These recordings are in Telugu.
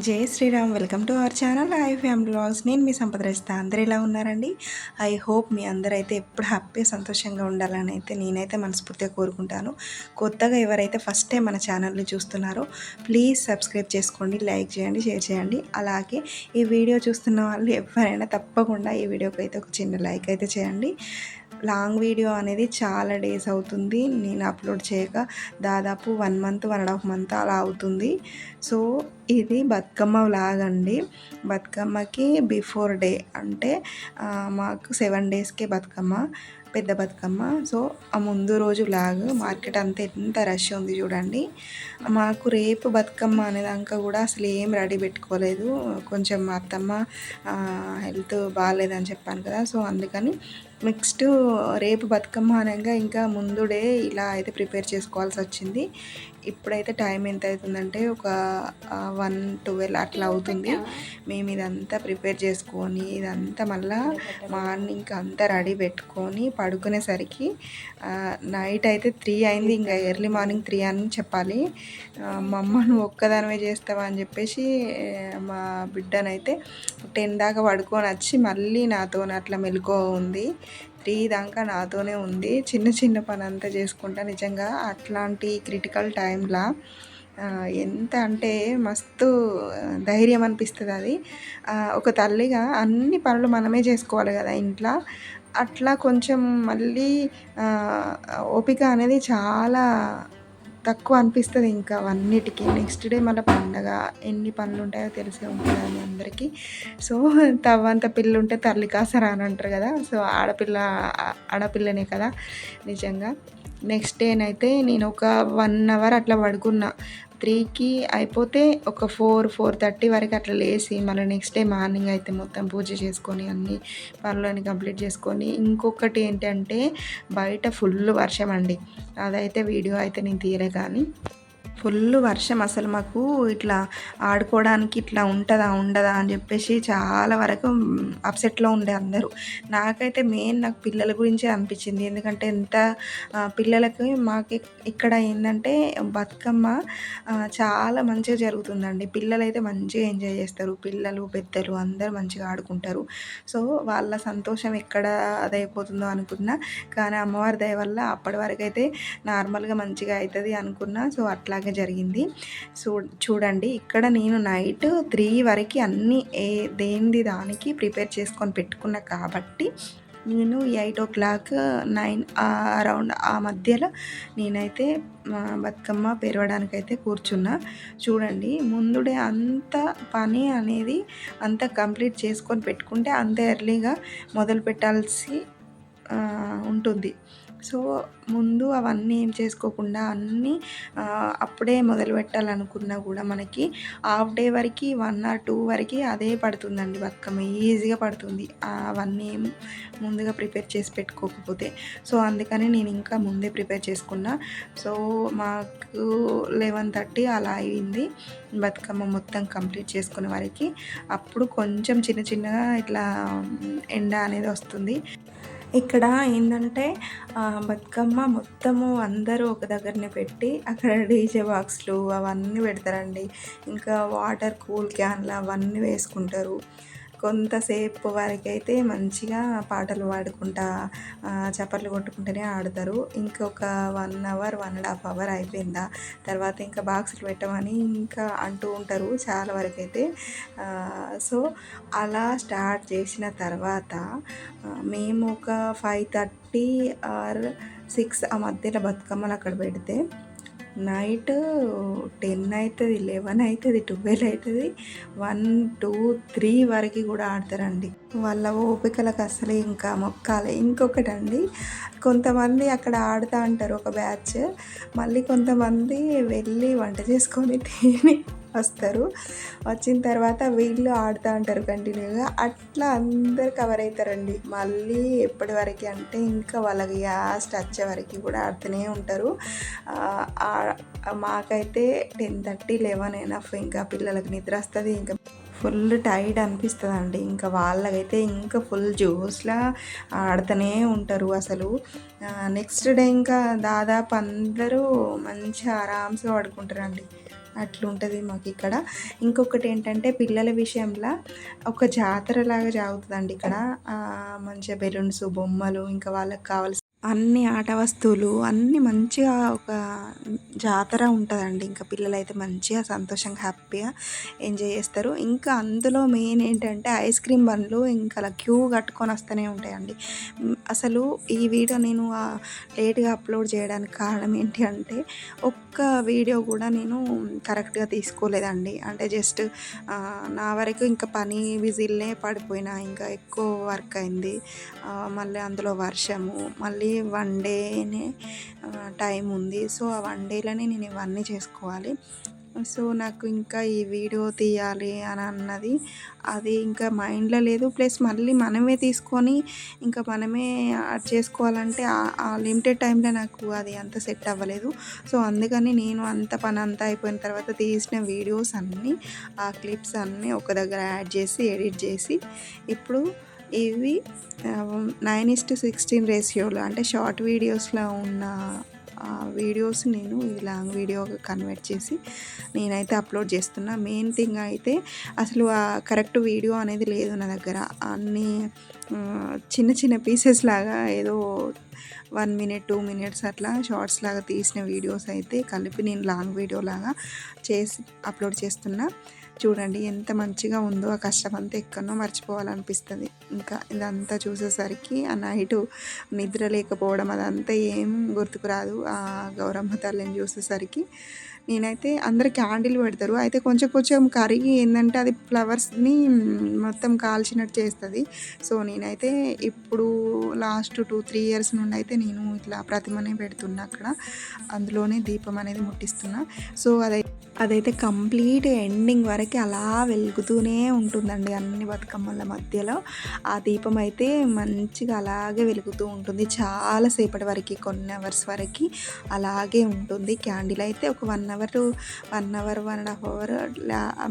Jai Shriram welcome to our channel. I family blogs నేను మీ సంపద రచిత అందరు ఎలా ఉన్నారండి? ఐ హోప్ మీ అందరూ అయితే ఎప్పుడు హ్యాపీ సంతోషంగా ఉండాలని అయితే నేనైతే మనస్ఫూర్తిగా కోరుకుంటాను. కొత్తగా ఎవరైతే ఫస్ట్ టైం మన ఛానల్ని చూస్తున్నారో ప్లీజ్ సబ్స్క్రైబ్ చేసుకోండి లైక్ చేయండి షేర్ చేయండి. అలాగే ఈ వీడియో చూస్తున్న వాళ్ళు ఎవరైనా తప్పకుండా ఈ వీడియోకి అయితే ఒక చిన్న లైక్ అయితే చేయండి. లాంగ్ వీడియో అనేది చాలా డేస్ అవుతుంది. నేను అప్లోడ్ చేయక దాదాపు one month one and half month అలా అవుతుంది. సో ఇది బతుకమ్మ లాగండి బతుకమ్మకి బిఫోర్ డే అంటే మాకు సెవెన్ డేస్కే బతుకమ్మ. పెద్ద బతుకమ్మ. సో ఆ ముందు రోజు లాగ్ మార్కెట్ అంతా ఎంత రష్ ఉంది చూడండి. మాకు రేపు బతుకమ్మ అనేదాకా కూడా అసలు ఏం రెడీ పెట్టుకోలేదు. కొంచెం మా అత్తమ్మ హెల్త్ బాగాలేదని చెప్పాను కదా. సో అందుకని నెక్స్ట్ రేపు బతుకమ్మ అనగా ఇంకా ముందు డే ఇలా అయితే ప్రిపేర్ చేసుకోవాల్సి వచ్చింది. ఇప్పుడైతే టైం ఎంత అవుతుందంటే ఒక వన్ ట్వెల్వ్ అట్లా అవుతుంది. మేము ఇదంతా ప్రిపేర్ చేసుకొని ఇదంతా మళ్ళీ మార్నింగ్ అంతా రెడీ పెట్టుకొని పడుకునేసరికి నైట్ అయితే త్రీ అయింది. ఇంకా ఎర్లీ మార్నింగ్ త్రీ అని చెప్పాలి. మా అమ్మ నువ్వు ఒక్కదానివే చేస్తావా? అని చెప్పేసి మా బిడ్డనైతే టెన్ దాకా పడుకొని వచ్చి మళ్ళీ నాతో అట్లా మెలుకో ఉంది. త్రీ దాకా నాతోనే ఉంది. చిన్న చిన్న పని అంతా చేసుకుంటా నిజంగా అట్లాంటి క్రిటికల్ టైంలో ఎంత అంటే మస్తు ధైర్యం అనిపిస్తుంది అది. ఒక తల్లిగా అన్ని పనులు మనమే చేసుకోవాలి కదా ఇంట్లో. అట్లా కొంచెం మళ్ళీ ఓపిక అనేది చాలా తక్కువ అనిపిస్తుంది ఇంకా అన్నిటికీ. నెక్స్ట్ డే మళ్ళీ పండగ ఎన్ని పనులు ఉంటాయో తెలిసే ఉంటుంది అందరికీ. సో తవ్వంత పిల్ల ఉంటే తల్లి కాసరా అని అంటారు కదా. సో ఆడపిల్ల ఆడపిల్లనే కదా నిజంగా. నెక్స్ట్ డేనైతే నేను ఒక వన్ అవర్ అట్లా పడుకున్నా. త్రీకి అయిపోతే ఒక ఫోర్ ఫోర్ థర్టీ వరకు అట్లా లేచి మళ్ళీ నెక్స్ట్ డే మార్నింగ్ అయితే మొత్తం పూజ చేసుకొని అన్ని పనులన్నీ కంప్లీట్ చేసుకొని ఇంకొకటి ఏంటంటే బయట ఫుల్ వర్షం అండి. అదైతే వీడియో అయితే నేను తీయలే కానీ. ఫుల్ వర్షం అసలు మాకు ఇట్లా ఆడుకోవడానికి ఇట్లా ఉంటుందా ఉండదా అని చెప్పేసి చాలా వరకు అప్సెట్లో ఉండే అందరూ. నాకైతే మెయిన్ నాకు పిల్లల గురించే అనిపించింది. ఎందుకంటే ఎంత పిల్లలకి మాకు ఇక్కడ ఏంటంటే బతుకమ్మ చాలా మంచిగా జరుగుతుందండి. పిల్లలు అయితే మంచిగా ఎంజాయ్ చేస్తారు. పిల్లలు పెద్దలు అందరూ మంచిగా ఆడుకుంటారు. సో వాళ్ళ సంతోషం ఎక్కడ అదైపోతుందో అనుకున్నా కానీ అమ్మవారి దయ వల్ల అప్పటి వరకు అయితే నార్మల్గా మంచిగా అవుతుంది అనుకున్నా. సో అట్లా అట్లాగే జరిగింది. సో చూడండి ఇక్కడ నేను నైట్ త్రీ వరకు అన్నీ ఏ దేనిది దానికి ప్రిపేర్ చేసుకొని పెట్టుకున్నా కాబట్టి నేను eight o'clock nine around ఆ మధ్యలో నేనైతే బతుకమ్మ పెరవడానికైతే కూర్చున్నా. చూడండి ముందుడే అంత పని అనేది అంత కంప్లీట్ చేసుకొని పెట్టుకుంటే అంత ఎర్లీగా మొదలు పెట్టాల్సి ఉంటుంది. సో ముందు అవన్నీ ఏం చేసుకోకుండా అన్నీ అప్పుడే మొదలు పెట్టాలనుకున్నా కూడా మనకి హాఫ్ డే వరకు వన్ ఆర్ టూ వరకు అదే పడుతుందండి బతుకమ్మ. ఈజీగా పడుతుంది. అవన్నీ ఏం ముందుగా ప్రిపేర్ చేసి పెట్టుకోకపోతే. సో అందుకని నేను ఇంకా ముందే ప్రిపేర్ చేసుకున్నా. సో మాకు లెవెన్ థర్టీ అలా అయింది. బతుకమ్మ మొత్తం కంప్లీట్ చేసుకునే వరకు అప్పుడు కొంచెం చిన్న చిన్నగా ఇట్లా ఎండ అనేది వస్తుంది. ఇక్కడ ఏంటంటే బతుకమ్మ మొత్తము అందరూ ఒక దగ్గరనే పెట్టి అక్కడ డీజే బాక్స్లు అవన్నీ పెడతారండి. ఇంకా వాటర్ కూల్ క్యాన్లు అవన్నీ వేసుకుంటారు. కొంతసేపు వరకైతే అయితే మంచిగా పాటలు పాడుకుంటా చప్పట్లు కొట్టుకుంటూనే ఆడతారు. ఇంకొక one hour one and half hour అయిపోయిందా. తర్వాత ఇంకా బాక్సులు పెట్టమని ఇంకా అంటూ ఉంటారు చాలా వరకు అయితే. సో అలా స్టార్ట్ చేసిన తర్వాత మేము ఒక ఫైవ్ థర్టీ ఆర్ సిక్స్ ఆ మధ్యలో బతుకమ్మలు అక్కడ పెడితే నైట్ టెన్ అవుతుంది లెవెన్ అవుతుంది ట్వెల్వ్ అవుతుంది వన్ టూ త్రీ వరకు కూడా ఆడతారండి. వాళ్ళ ఓపికలకు అసలు ఇంకా మొక్కాలి. ఇంకొకటి అండి కొంతమంది అక్కడ ఆడుతూ ఉంటారు ఒక బ్యాచ్. మళ్ళీ కొంతమంది వెళ్ళి వంట చేసుకొని తిని వస్తారు. వచ్చిన తర్వాత వీళ్ళు ఆడుతూ ఉంటారు కంటిన్యూగా. అట్లా అందరు కవర్ అవుతారండి మళ్ళీ ఎప్పటి వరకు అంటే ఇంకా వాళ్ళకి లాస్ట్ వచ్చే వరకు కూడా ఆడుతూనే ఉంటారు. మాకైతే టెన్ థర్టీ లెవెన్ ఎనఫ్ ఇంకా పిల్లలకి నిద్ర వస్తుంది. ఇంకా ఫుల్ టైడ్ అనిపిస్తుంది అండి ఇంకా వాళ్ళకైతే ఇంకా ఫుల్ జ్యూస్లా ఆడుతూనే ఉంటారు అసలు. నెక్స్ట్ డే ఇంకా దాదాపు అందరూ మంచిగా ఆరామ్స్గా పడుకుంటారండి అట్లుంటుంది మాకు ఇక్కడ. ఇంకొకటి ఏంటంటే పిల్లల విషయంలో ఒక జాతర లాగా జాగుతుందండి ఇక్కడ. ఆ, మంచిగా బెలూన్స్ బొమ్మలు ఇంకా వాళ్ళకి కావాల్సిన అన్ని ఆట వస్తువులు అన్నీ మంచిగా ఒక జాతర ఉంటుందండి. ఇంకా పిల్లలైతే మంచిగా సంతోషంగా హ్యాపీగా ఎంజాయ్ చేస్తారు. ఇంకా అందులో మెయిన్ ఏంటంటే ఐస్ క్రీమ్ బండ్లు ఇంకా అలా క్యూ కట్టుకొని వస్తూనే ఉంటాయండి. అసలు ఈ వీడియో నేను లేట్గా అప్లోడ్ చేయడానికి కారణం ఏంటి అంటే ఒక్క వీడియో కూడా నేను కరెక్ట్గా తీసుకోలేదండి. అంటే జస్ట్ నా వరకు ఇంకా పని బిజీలనే పడిపోయినా ఇంకా ఎక్కువ వర్క్ అయింది. మళ్ళీ అందులో వర్షము మళ్ళీ వన్ డేనే టైం ఉంది. సో ఆ వన్ డేలోనే నేను ఇవన్నీ చేసుకోవాలి. సో నాకు ఇంకా ఈ వీడియో తీయాలి అని అన్నది అది ఇంకా మైండ్లో లేదు. ప్లస్ మళ్ళీ మనమే తీసుకొని ఇంకా మనమే యాడ్ చేసుకోవాలంటే ఆ లిమిటెడ్ టైంలో నాకు అది అంత సెట్ అవ్వలేదు. సో అందుకని నేను అంత పని అంతా అయిపోయిన తర్వాత తీసిన వీడియోస్ అన్నీ ఆ క్లిప్స్ అన్నీ ఒక దగ్గర యాడ్ చేసి ఎడిట్ చేసి ఇప్పుడు ఇవి నైన్ ఇస్టు సిక్స్టీన్ రేషియోలో అంటే షార్ట్ వీడియోస్లో ఉన్న వీడియోస్ నేను ఇది లాంగ్ వీడియోగా కన్వర్ట్ చేసి నేనైతే అప్లోడ్ చేస్తున్నా. మెయిన్ థింగ్ అయితే అసలు ఆ కరెక్ట్ వీడియో అనేది లేదు నా దగ్గర. అన్ని చిన్న చిన్న పీసెస్ లాగా ఏదో వన్ మినిట్ టూ మినిట్స్ అట్లా షార్ట్స్ లాగా తీసిన వీడియోస్ అయితే కలిపి నేను లాంగ్ వీడియో లాగా చేసి అప్లోడ్ చేస్తున్నా. చూడండి ఎంత మంచిగా ఉందో ఆ కష్టం అంతా ఎక్కడో మర్చిపోవాలనిపిస్తుంది. ఇంకా ఇదంతా చూసేసరికి ఆ నైటు నిద్ర లేకపోవడం అదంతా ఏం గుర్తుకు రాదు. ఆ గౌరమ్మ తల్లిని చూసేసరికి నేనైతే అందరు క్యాండిల్ పెడతారు. అయితే కొంచెం కొంచెం కరిగి ఏంటంటే అది ఫ్లవర్స్ని మొత్తం కాల్చినట్టు చేస్తుంది. సో నేనైతే ఇప్పుడు లాస్ట్ టూ త్రీ ఇయర్స్ నుండి అయితే నేను ఇట్లా ప్రతిమనే పెడుతున్నా అక్కడ. అందులోనే దీపం అనేది ముట్టిస్తున్నా. సో అదై అదైతే కంప్లీట్ ఎండింగ్ వరకు అలా వెలుగుతూనే ఉంటుందండి అన్ని బతుకమ్మల మధ్యలో. ఆ దీపం అయితే మంచిగా అలాగే వెలుగుతూ ఉంటుంది. చాలాసేపటి వరకు కొన్ని అవర్స్ వరకు అలాగే ఉంటుంది. క్యాండిల్ అయితే ఒక one hour to one hour one and half hour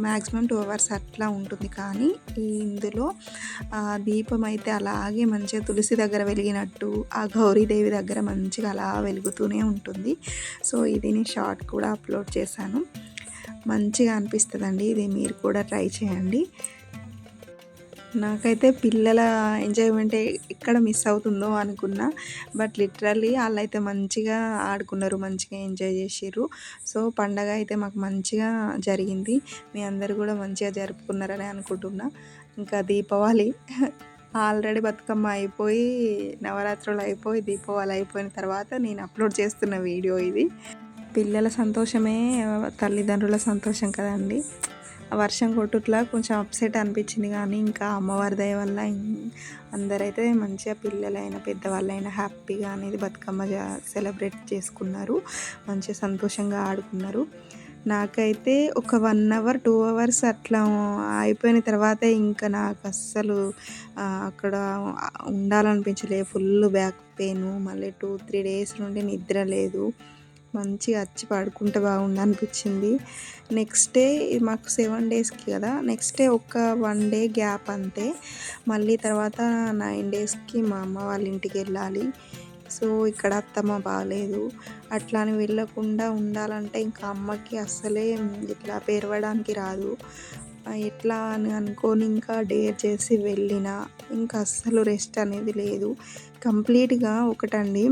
maximum two hours అట్లా ఉంటుంది. కానీ ఈ ఇందులో ఆ దీపం అయితే అలాగే మంచిగా తులసి దగ్గర వెలిగినట్టు ఆ గౌరీదేవి దగ్గర మంచిగా అలా వెలుగుతూనే ఉంటుంది. సో ఇది నేను షార్ట్ కూడా అప్లోడ్ చేశాను. మంచిగా అనిపిస్తుందండి. ఇది మీరు కూడా ట్రై చేయండి. నాకైతే పిల్లల ఎంజాయ్మెంట్ ఎక్కడ మిస్ అవుతుందో అనుకున్నా. బట్ లిటరల్లీ వాళ్ళైతే మంచిగా ఆడుకున్నారు మంచిగా ఎంజాయ్ చేసారు సో పండగ అయితే మాకు మంచిగా జరిగింది. మీ అందరు కూడా మంచిగా జరుపుకున్నారని అనుకుంటున్నా. ఇంకా దీపావళి ఆల్రెడీ బతుకమ్మ అయిపోయి నవరాత్రులు అయిపోయి దీపావళి అయిపోయిన తర్వాత నేను అప్లోడ్ చేస్తున్న వీడియో ఇది. పిల్లల సంతోషమే తల్లిదండ్రుల సంతోషం కదండి. వర్షం కొట్టుట్లా కొంచెం అప్సెట్ అనిపించింది కానీ ఇంకా అమ్మవారి దయ వల్ల అందరైతే మంచిగా పిల్లలైనా పెద్దవాళ్ళైనా హ్యాపీగా అనేది బతుకమ్మ సెలబ్రేట్ చేసుకున్నారు. మంచిగా సంతోషంగా ఆడుకున్నారు. నాకైతే ఒక వన్ అవర్ టూ అవర్స్ అట్లా అయిపోయిన తర్వాత ఇంకా నాకు అస్సలు అక్కడ ఉండాలనిపించలేదు ఫుల్ బ్యాక్ పెయిన్ మళ్ళీ టూ త్రీ డేస్ నుండి నిద్ర లేదు. మంచిగా వచ్చి పడుకుంటే బాగుండు అనిపించింది నెక్స్ట్ డే మాకు సెవెన్ డేస్కి కదా నెక్స్ట్ డే ఒక వన్ డే గ్యాప్ అంతే. మళ్ళీ తర్వాత నైన్ డేస్కి మా అమ్మ వాళ్ళ ఇంటికి వెళ్ళాలి. సో ఇక్కడ అత్తమ్మ బాగాలేదు అట్లా అని వెళ్ళకుండా ఉండాలంటే ఇంకా అమ్మకి అస్సలే ఇట్లా పెరవడానికి రాదు. ఎట్లా అని అనుకొని ఇంకా డేర్ చేసి వెళ్ళిన ఇంకా అస్సలు రెస్ట్ అనేది లేదు. కంప్లీట్గా ఒకటండి.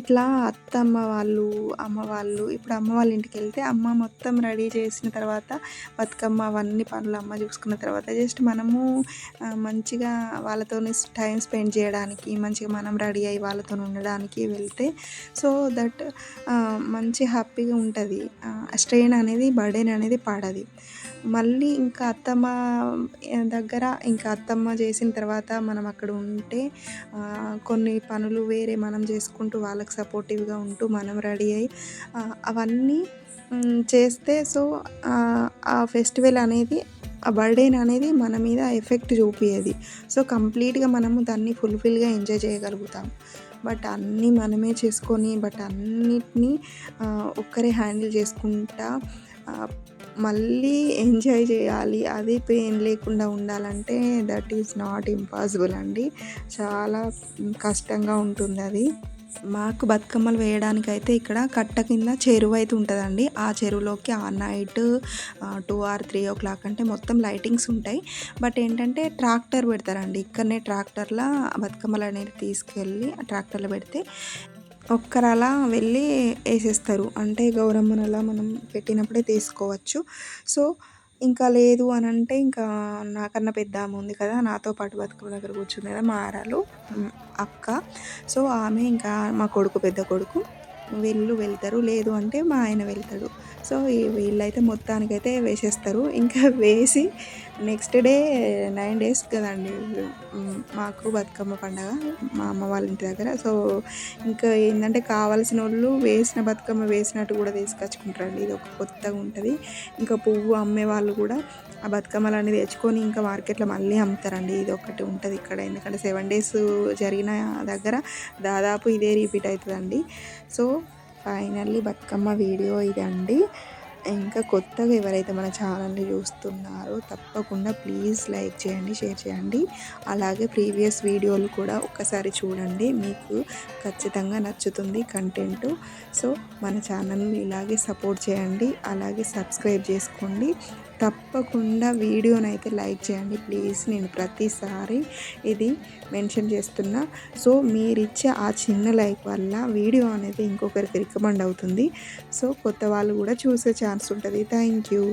ఇట్లా అత్తమ్మ వాళ్ళు అమ్మ వాళ్ళు ఇప్పుడు అమ్మ వాళ్ళ ఇంటికి వెళ్తే అమ్మ మొత్తం రెడీ చేసిన తర్వాత బతుకమ్మ అవన్నీ పనులు అమ్మ చూసుకున్న తర్వాత జస్ట్ మనము మంచిగా వాళ్ళతో టైం స్పెండ్ చేయడానికి మంచిగా మనం రెడీ అయ్యి వాళ్ళతో ఉండడానికి వెళ్తే సో దట్ మంచి హ్యాపీగా ఉంటుంది. స్ట్రెయిన్ అనేది బర్డెన్ అనేది పడది. మళ్ళీ ఇంకా అత్తమ్మ దగ్గర ఇంకా అత్తమ్మ చేసిన తర్వాత మనం అక్కడ ఉంటే కొన్ని పనులు వేరే మనం చేసుకుంటూ వాళ్ళకి సపోర్టివ్గా ఉంటూ మనం రెడీ అయ్యి అవన్నీ చేస్తే సో ఆ, ఫెస్టివల్ అనేది ఆ బర్త్డేన్ అనేది మన మీద ఎఫెక్ట్ చూపించేది సో కంప్లీట్గా మనము దాన్ని ఫుల్ఫిల్గా ఎంజాయ్ చేయగలుగుతాం. బట్ అన్నీ మనమే చేసుకొని బట్ అన్నిటినీ ఒక్కరే హ్యాండిల్ చేసుకుంటా మళ్ళీ ఎంజాయ్ చేయాలి. అది పెయిన్ లేకుండా ఉండాలంటే దట్ ఈస్ నాట్ ఇంపాసిబుల్ అండి. చాలా కష్టంగా ఉంటుంది అది. మాకు బతుకమ్మలు వేయడానికైతే ఇక్కడ కట్ట కింద చెరువు అయితే ఉంటుందండి. ఆ చెరువులోకి ఆ night two or three o'clock అంటే మొత్తం లైటింగ్స్ ఉంటాయి. బట్ ఏంటంటే ట్రాక్టర్ పెడతారండి. ఇక్కడనే ట్రాక్టర్లో బతుకమ్మలు అనేది తీసుకెళ్ళి ట్రాక్టర్లో పెడితే ఒక్కరు అలా వెళ్ళి వేసేస్తారు. అంటే గౌరమ్మను అలా మనం పెట్టినప్పుడే తీసుకోవచ్చు. సో ఇంకా లేదు అని అంటే ఇంకా నాకన్నా పెద్ద ఆమె ఉంది కదా నాతో పాటు బతుకమ్మ దగ్గర కూర్చుంది కదా మా ఆరాలు అక్క. సో ఆమె ఇంకా మా కొడుకు పెద్ద కొడుకు వీళ్ళు వెళ్తారు. లేదు అంటే మా ఆయన వెళ్తాడు. సో ఈ వీళ్ళైతే మొత్తానికైతే వేసేస్తారు. ఇంకా వేసి నెక్స్ట్ డే నైన్ డేస్ కదండి మాకు బతుకమ్మ పండగ మా అమ్మ వాళ్ళ ఇంటి దగ్గర. సో ఇంకా ఏంటంటే కావాల్సిన వాళ్ళు వేసిన బతుకమ్మ వేసినట్టు కూడా తీసుకొచ్చుకుంటారండి. ఇది ఒక కొత్తగా ఉంటుంది. ఇంకా పువ్వు అమ్మే వాళ్ళు కూడా ఆ బతుకమ్మలు అనేది తెచ్చుకొని ఇంకా మార్కెట్లో మళ్ళీ అమ్ముతారండి. ఇది ఒకటి ఉంటుంది ఇక్కడ. ఎందుకంటే సెవెన్ డేస్ జరిగిన దగ్గర దాదాపు ఇదే రిపీట్ అవుతుందండి. సో ఫైనల్లీ బతుకమ్మ వీడియో ఇదండి. ఇంకా కొత్తగా ఎవరైతే మన ఛానల్ని చూస్తున్నారో తప్పకుండా ప్లీజ్ లైక్ చేయండి షేర్ చేయండి. అలాగే ప్రీవియస్ వీడియోలు కూడా ఒక్కసారి చూడండి. మీకు ఖచ్చితంగా నచ్చుతుంది కంటెంట్. సో మన ఛానల్ని ఇలాగే సపోర్ట్ చేయండి. అలాగే సబ్స్క్రైబ్ చేసుకోండి. తప్పకుండా వీడియోని అయితే లైక్ చేయండి. ప్లీజ్ నేను ప్రతిసారి ఇది మెన్షన్ చేస్తున్నా. సో మీరిచ్చే ఆ చిన్న లైక్ వల్ల వీడియో అనేది ఇంకొకరికి రికమెండ్ అవుతుంది. సో కొత్త వాళ్ళు కూడా చూసే ఛాన్స్ ఉంటుంది. Thank you.